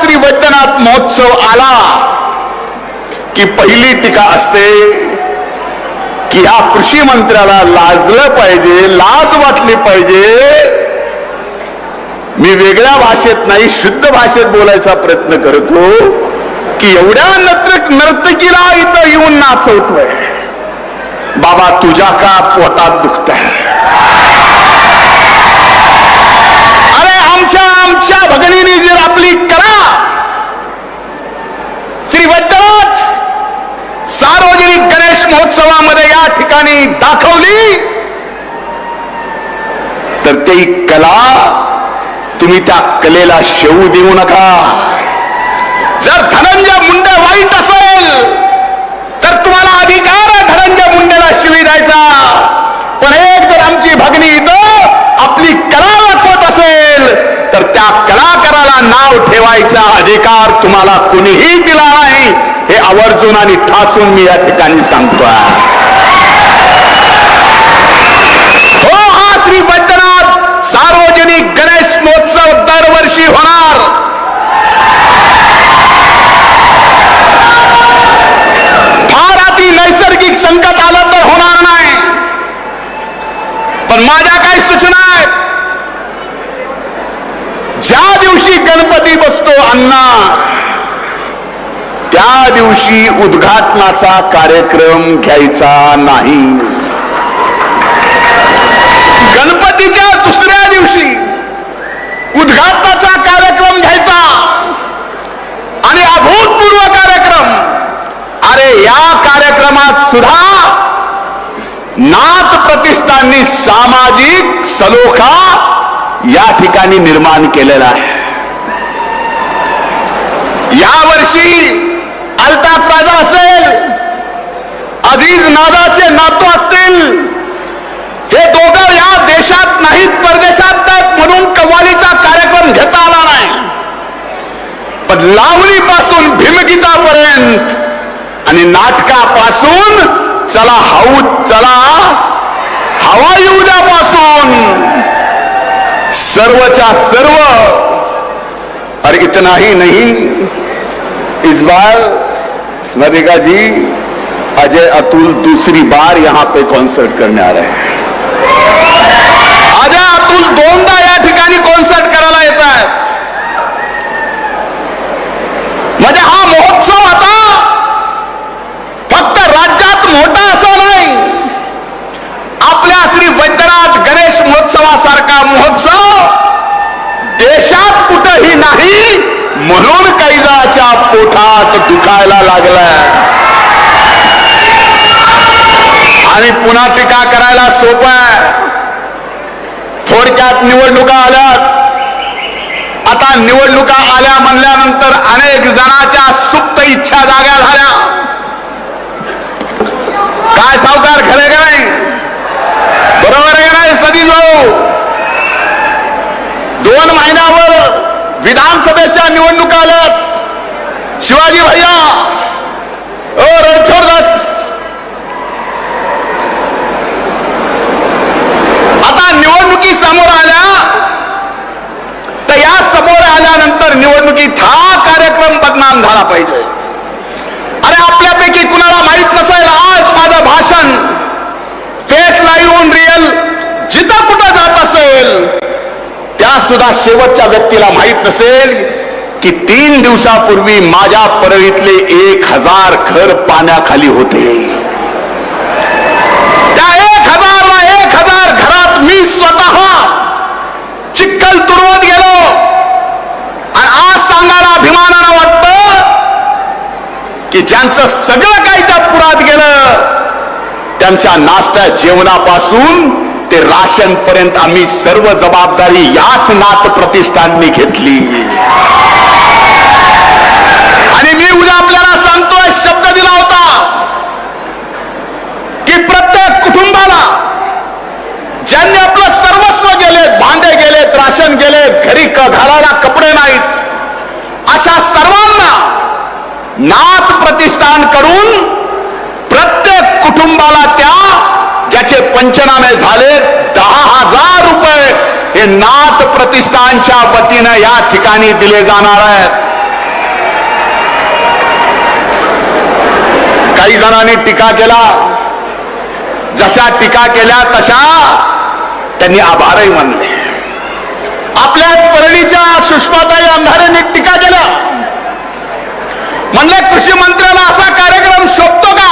श्री वैद्यनाथ महोत्सव आला की पहिली टीका असते की ह्या कृषी मंत्र्याला लाजलं पाहिजे लाज वाटली पाहिजे. मी वेगळ्या भाषेत नाही शुद्ध भाषेत बोलायचा प्रयत्न करतो की एवढ्या नर्तक नर्तकीला इथं येऊन नाचवतोय. बाबा तुझ्या का पोटात दुखत अरे आमच्या आमच्या भगिनीने जर आपली कला श्री वैद्यनाथ सार्वजनिक गणेश महोत्सवामध्ये या ठिकाणी दाखवली! तर ती कला तुम्ही त्या कलेला शेवू देऊ नका. जर धनंजय मुंडे वाईट असेल तर तुम्हाला अधिकार आहे धनंजय मुंडेला शिवी द्यायचा. पण एक जर आमची भगनी इथं आपली कला दाखवत असेल तर त्या कला कलाकाराला नाव ठेवायचा अधिकार तुम्हाला कुणीही दिला नाही हे आवर्जून आणि ठासून मी या ठिकाणी सांगतोय. हो हा श्री वैद्यनाथ सार्वजनिक गणेश महोत्सव दरवर्षी होणार. फार अति नैसर्गिक संकट आलं तर होणार नाही. पण माझ्या काही सूचना आहेत ज्या दिवशी गणपती बसतो अण्णा. त्या दिवशी उद्घाटनाचा कार्यक्रम घ्यायचा नाही. गणपतीच्या दुसऱ्या दिवशी उद्घाटनाचा कार्यक्रम घ्यायचा. आणि अभूतपूर्व कार्यक्रम. अरे या कार्यक्रमात सुद्धा नाथ प्रतिष्ठाननी सामाजिक सलोखा या ठिकाणी निर्माण केलेला आहे. यावर्षी अल्ताफ राजा असेल अजीज नादाचे नातू असतील. हे दोघं या देशात नाहीत परदेशात आहेत म्हणून कव्वालीचा कार्यक्रम घेता आला नाही. पण लावणीपासून भीमगीतापर्यंत आणि नाटकापासून चला हाऊ चला हवा येऊ द्यापासून सर्वच्या सर्व और इतना ही नहीं. इस बार स्मृतिका जी अजय अतुल दूसरी बार यहां पे कॉन्सर्ट करने आ रहे हैं। अजय अतुल दोनदा या ठिकाणी कॉन्सर्ट करायला येत आहेत म्हणजे हा महोत्सव आता फक्त राज्यात मोठा असा नाही आपल्या श्री वैद्यनाथ गणेश महोत्सवासारखा महोत्सव देशात कुठंही नाही म्हणून कैजाच्या पोटात दुखायला लागलाय. आणि पुन्हा टीका करायला सोप आहे थोडक्यात निवडणुका आल्यात. आता निवडणुका आल्या म्हणल्यानंतर अनेक जणाच्या सुप्त इच्छा जाग्या झाल्या. काय सावकार खरे का नाही? बरोबर आहे का नाही सदी भाऊ दोन महिन्यावर विधानसभेच्या निवडणुका आल्यात. शिवाजी भैया! ओ रणछोडदास आता निवडणुकी समोर आल्या. तर या समोर आल्यानंतर निवडणुकीत हा कार्यक्रम बदनाम झाला पाहिजे. अरे आपल्यापैकी कुणाला माहीत नसेल आज माझं भाषण फेस लाईव्ह ऑन रिअल जिथं कुठं जात असेल त्या सुद्धा शेवटच्या व्यक्तीला माहीत नसेल. की तीन दिवसापूर्वी माझ्या परळीतले एक हजार घर पाण्याखाली होते. त्या एक हजारला एक हजार घरात मी स्वतः चिखल तुरवत गेलो. आणि आज सांगायला अभिमानानं वाटत की ज्यांचं सगळं काही त्या पुरात गेलं त्यांच्या नाश्त्या जेवणापासून ते राशन पर्यंत आम्ही सर्व जबाबदारी याच नात प्रतिष्ठाननी घेतली. आणि मी उद्या आपल्याला सांगतोय शब्द दिला होता की प्रत्येक कुटुंबाला ज्यांनी आपलं सर्वस्व गेले भांडे गेले राशन गेले घरी घालायला कपडे नाहीत अशा सर्वांना नाथ प्रतिष्ठान करून प्रत्येक कुटुंबाला त्या ज्याचे पंचनामे झाले दहा हजार रुपये हे नाथ प्रतिष्ठानच्या वतीनं या ठिकाणी दिले जाणार आहेत. काही जणांनी टीका केला. जशा टीका केल्या तशा त्यांनी आभारही मानले. आपल्याच परळीच्या सुषमाताई अंधारेंनी टीका केल्या म्हणले कृषी मंत्र्याला असा कार्यक्रम शोभतो का?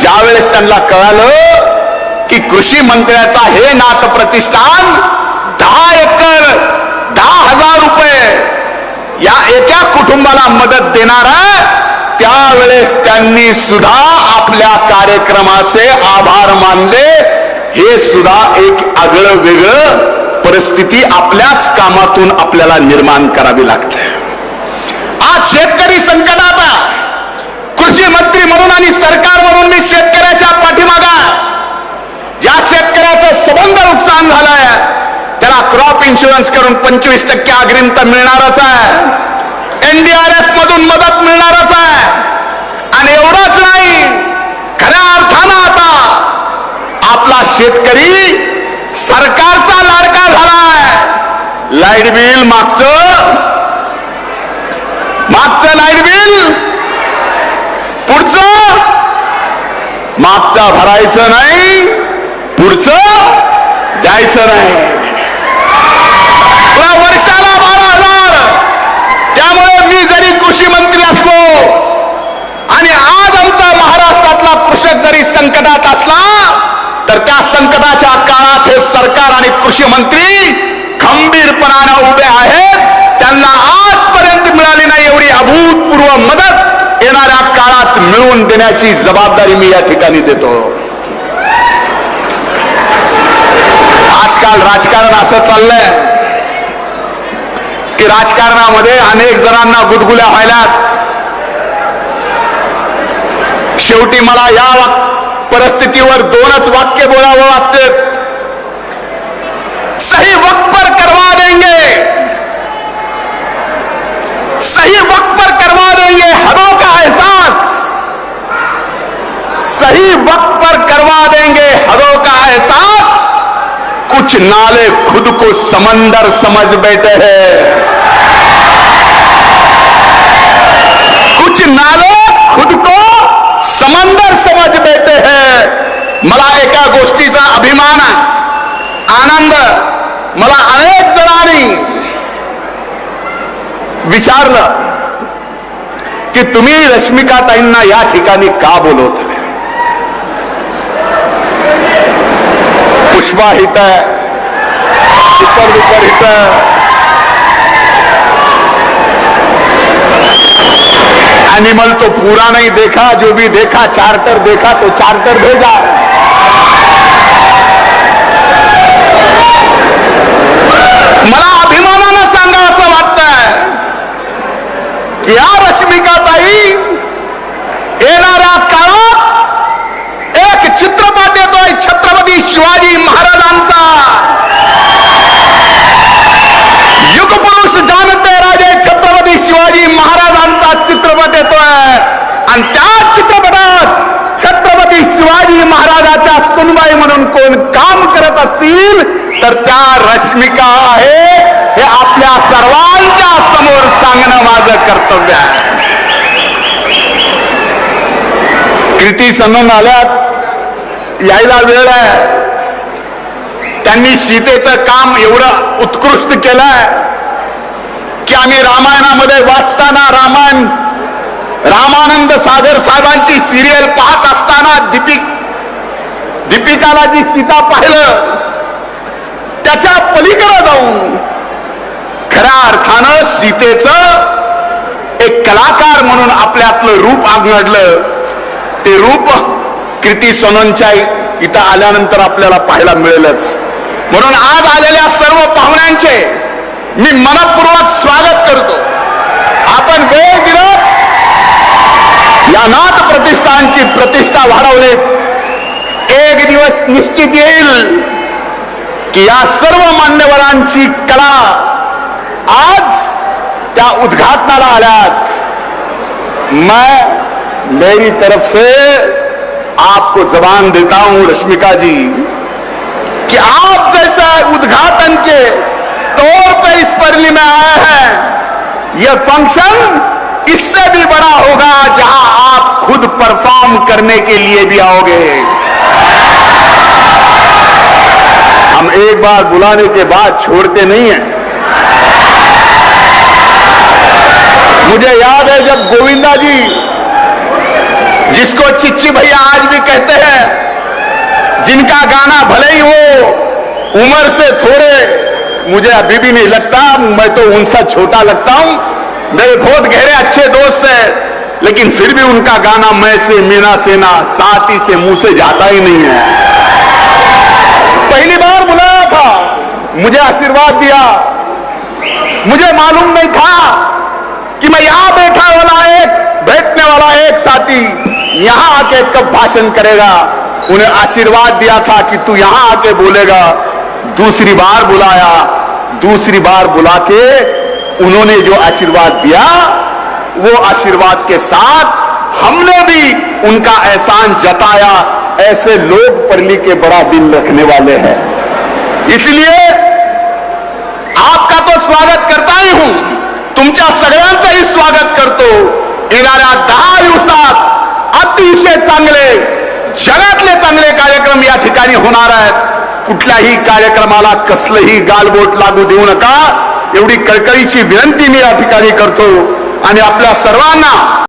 ज्यावेळेस त्यांना कळालं की कृषी मंत्र्याचा हे नात प्रतिष्ठान दहा एकर दहा हजार रुपये या एका कुटुंबाला मदत देणार त्यावेळेस त्यांनी सुद्धा आपल्या कार्यक्रमाचे आभार मानले. हे सुद्धा एक आगळं वेगळं परिस्थिती आपल्याच कामातून आपल्याला निर्माण करावी लागते. आज शेतकरी संकटाचा कृषी मंत्री म्हणून आणि सरकार म्हणून मी शेतकऱ्याच्या पाठीमागा. ज्या शेतकऱ्याचं सबंध नुकसान झालंय त्याला क्रॉप इन्शुरन्स करून पंचवीस टक्के अग्रिमता मिळणारच आहे. एनडीआरएफ मधून मदत मिळणारच आहे. आणि एवढंच नाही खऱ्या अर्थानं आता आपला शेतकरी सरकारचा लाडका झालाय. लाइट बिल मागचं. मागचं लाइट बिल. पुढचं. मागचा भरायचं नाही पुढचं द्यायचं नाही पुन्हा वर्षाला बारा हजार त्यामुळे मी जरी कृषी मंत्री असलो आणि आज आमचा महाराष्ट्रातला कृषक जरी संकटात असला तर त्या संकटाच्या काळात हे मुख्यमंत्री खंबीरपणानं उभे आहेत. त्यांना आजपर्यंत मिळाली नाही एवढी अभूतपूर्व मदत येणाऱ्या काळात मिळवून देण्याची जबाबदारी मी या ठिकाणी देतो. आजकाल राजकारण असं चाललंय की राजकारणामध्ये अनेक जणांना गुदगुल्या व्हायल्यात. शेवटी मला या परिस्थितीवर दोनच वाक्य बोलावं वाटते सही वक्त पर करवा देंगे। सही वक्त पर करवा देंगे, हदों का एहसास। सही वक्त पर करवा देंगे, हदों का एहसास। कुछ नाले खुद को समंदर समझ बैठे हैं। कुछ नाले खुद को समंदर समझ बैठे हैं। मला एका गोष्टीचा अभिमान, आनंद। मला अनेक जणांनी विचारलं की तुम्ही रश्मिकाताईंना या ठिकाणी का बोलवत? पुष्पा हित है सुपर हित एनिमल तो पूरा नहीं देखा, जो भी देखा चार्टर देखा तो चार्टर भेजा. या रश्मिकाताई येणाऱ्या काळात एक चित्रपट येतोय छत्रपती शिवाजी महाराजांचा. युगपुरुष जानते राजे छत्रपती शिवाजी महाराजांचा चित्रपट येतोय. आणि त्या चित्रपटात छत्रपती शिवाजी महाराजाच्या सुनबाई म्हणून कोण काम करत असतील तर त्या रश्मिका आहे. हे आपल्या सर्वांच्या समोर सांगणं माझं कर्तव्य आहे. कृती सनन आल्यात यायला वेळ आहे. त्यांनी सीतेचं काम एवढं उत्कृष्ट केलंय की आम्ही रामायणामध्ये वाचताना रामायण रामानंद सागर साहेबांची सिरियल पाहत असताना दीपिक दीपिकाला जी सीता पाहिलं त्याच्या पलीकडे जाऊन खऱ्या अर्थानं सीतेचं एक कलाकार म्हणून आपल्यातलं रूप आघडलं. ते रूप कृती सोननच्या इथं आल्यानंतर आपल्याला पाहायला मिळेलच. म्हणून आज आलेल्या सर्व पाहुण्यांचे मी मनपूर्वक स्वागत करतो. आपण वेळ दिलं या नाथ प्रतिष्ठानची प्रतिष्ठा वाढवलीत. एक दिवस निश्चित येईल की या सर्व मान्यवरांची कला आज त्या उद्घाटनाला आल्यात मैं मेरी तरफ़ से आपको जबान देता हूँ, रश्मिका जी, कि आप जैसा उद्घाटन के तौर पे इस परली में आए हैं, यह फ़ंक्शन इससे भी बड़ा होगा जहाँ आप खुद परफॉर्म करने के लिए भी आओगे। हम एक बार बुलाने के बाद छोड़ते नहीं हैं। मुझे याद है जब गोविंदा जी, जिसको चिच्ची भैया आज भी कहते हैं, जिनका गाना भले ही वो उम्र से थोड़े, मुझे अभी भी नहीं लगता, मैं तो उनसे छोटा लगता हूँ। मेरे बहुत गहरे अच्छे दोस्त हैं, लेकिन फिर भी उनका गाना मैं से मीना सेना साथ ही से मुँह से जाता ही नहीं है। पहली बार बुलाया था, मुझे आशीर्वाद दिया। मुझे मालूम नहीं था कि मैं यहाँ बैठा वाला एक, बैठने वाला एक साथी यहाँ आके कब भाषण करेगा? उन्हें आशीर्वाद दिया था कि तू यहाँ आके बोलेगा। दूसरी बार बुलाया। दूसरी बार बुला के उन्होंने जो आशीर्वाद दिया, वो आशीर्वाद के साथ हमने भी उनका एहसान जताया। ऐसे लोग परली के बड़ा दिल रखने वाले हैं। इसलिए आपका तो स्वागत करता ही हूँ। तुमच्या सगळ्यांचंही स्वागत करतो. येणाऱ्या दहा दिवसात अतिशय चांगले जगातले चांगले कार्यक्रम या ठिकाणी होणार आहेत. कुठल्याही कार्यक्रमाला कसलंही गालबोट लागू देऊ नका. एवढी कळकळीची विनंती मी या ठिकाणी करतो. आणि आपल्या सर्वांना